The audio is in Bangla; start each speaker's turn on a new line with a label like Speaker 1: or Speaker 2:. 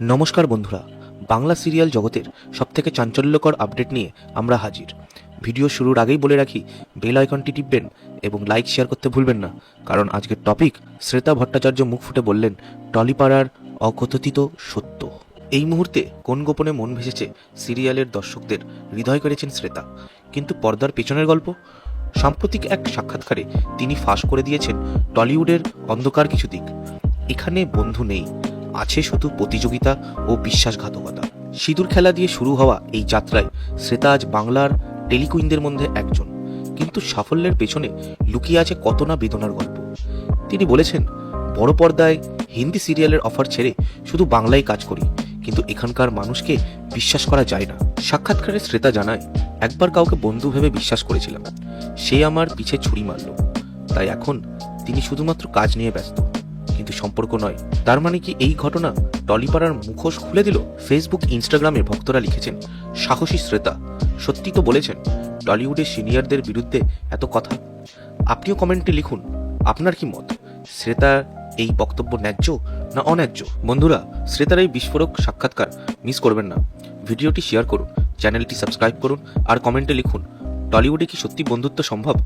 Speaker 1: নমস্কার বন্ধুরা, বাংলা সিরিয়াল জগতের সবথেকে চাঞ্চল্যকর আপডেট নিয়ে আমরা হাজির। ভিডিও শুরুর আগেই বলে রাখি, বেল আইকনটি টিপবেন এবং লাইক শেয়ার করতে ভুলবেন না, কারণ আজকের টপিক শ্রেতা ভট্টাচার্য মুখ ফুটে বললেন, টলিপাড়ার অকথিত সত্য। এই মুহূর্তে কোন গোপনে মন ভেসেছে সিরিয়ালের দর্শকদের, হৃদয় করেছেন শ্রেতা কিন্তু পর্দার পেছনের গল্প? সাম্প্রতিক এক সাক্ষাৎকারে তিনি ফাঁস করে দিয়েছেন টলিউডের অন্ধকার কিছু দিক। এখানে বন্ধু নেই আছে শুধু প্রতিযোগিতা ও বিশ্বাসঘাতকতা। সিঁদুর খেলা দিয়ে শুরু হওয়া এই যাত্রায় শ্রেতা আজ বাংলার টেলিকুইনদের মধ্যে একজন। কিন্তু সাফল্যের পেছনে লুকিয়ে আছে কত না বেদনার গল্প। তিনি বলেছেন, বড় পর্দায় হিন্দি সিরিয়ালের অফার ছেড়ে শুধু বাংলায় কাজ করি, কিন্তু এখানকার মানুষকে বিশ্বাস করা যায় না। সাক্ষাৎকারে শ্রেতা জানায়, একবার কাউকে বন্ধু ভেবে বিশ্বাস করেছিলাম। সে আমার পিছে ছুরি মারল। তাই এখন তিনি শুধুমাত্র কাজ নিয়ে ব্যস্ত। কিন্তু সম্পর্ক নয়। তার মানে কি এই ঘটনা টলিপাড়ার মুখোশ খুলে দিল? ফেসবুক ইনস্টাগ্রামে ভক্তরা লিখেছেন, সাহসী শ্রেতা, সত্যি তো বলেছেন, টলিউডের সিনিয়রদের বিরুদ্ধে এত কথা। আপনিও কমেন্টে লিখুন, আপনার কি মত? শ্রেতার এই বক্তব্য ন্যায্য না অন্যায্য? বন্ধুরা, শ্রেতার এই বিস্ফোরক সাক্ষাৎকার মিস করবেন না। ভিডিওটি শেয়ার করুন, চ্যানেলটি সাবস্ক্রাইব করুন আর কমেন্টে লিখুন, টলিউডে কি সত্যি বন্ধুত্ব সম্ভব?